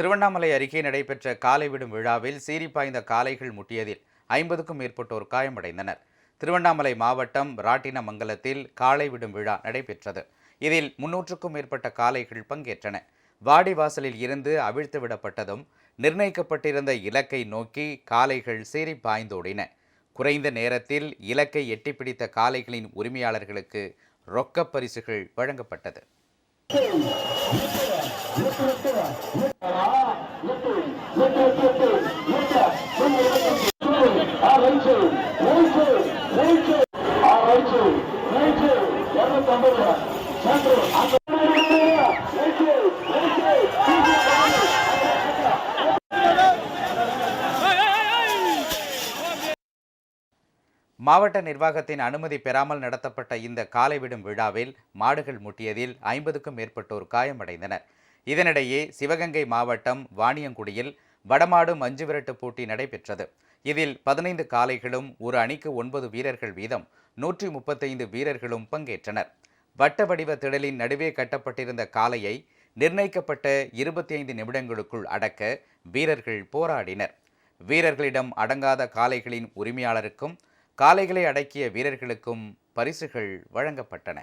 திருவண்ணாமலை அருகே நடைபெற்ற காலை விடும் விழாவில் சீறி பாய்ந்த காளைகள் முட்டியதில் ஐம்பதுக்கும் மேற்பட்டோர் காயமடைந்தனர். திருவண்ணாமலை மாவட்டம் ராட்டினமங்கலத்தில் காளை விடும் விழா நடைபெற்றது. இதில் முன்னூற்றுக்கும் மேற்பட்ட காளைகள் பங்கேற்றன. வாடிவாசலில் இருந்து அவிழ்த்து விடப்பட்டதும் நிர்ணயிக்கப்பட்டிருந்த இலக்கை நோக்கி காளைகள் சீறி பாய்ந்தோடின. குறைந்த நேரத்தில் இலக்கை எட்டிப்பிடித்த காளைகளின் உரிமையாளர்களுக்கு ரொக்கப் பரிசுகள் வழங்கப்பட்டது. மாவட்ட நிர்வாகத்தின் அனுமதி பெறாமல் நடத்தப்பட்ட இந்த காலை விடும் விழாவில் மாடுகள் முட்டியதில் ஐம்பதுக்கும் மேற்பட்டோர் காயமடைந்தனர். இதனிடையே சிவகங்கை மாவட்டம் வாணியங்குடியில் வடமாடு மஞ்சு விரட்டு போட்டி நடைபெற்றது. இதில் பதினைந்து காளைகளும் ஒரு அணிக்கு ஒன்பது வீரர்கள் வீதம் நூற்றி முப்பத்தைந்து வீரர்களும் பங்கேற்றனர். வட்ட வடிவ திடலின் நடுவே கட்டப்பட்டிருந்த காளையை நிர்ணயிக்கப்பட்ட இருபத்தி ஐந்து நிமிடங்களுக்குள் அடக்க வீரர்கள் போராடினர். வீரர்களிடம் அடங்காத காளைகளின் உரிமையாளருக்கும் காளைகளை அடக்கிய வீரர்களுக்கும் பரிசுகள் வழங்கப்பட்டன.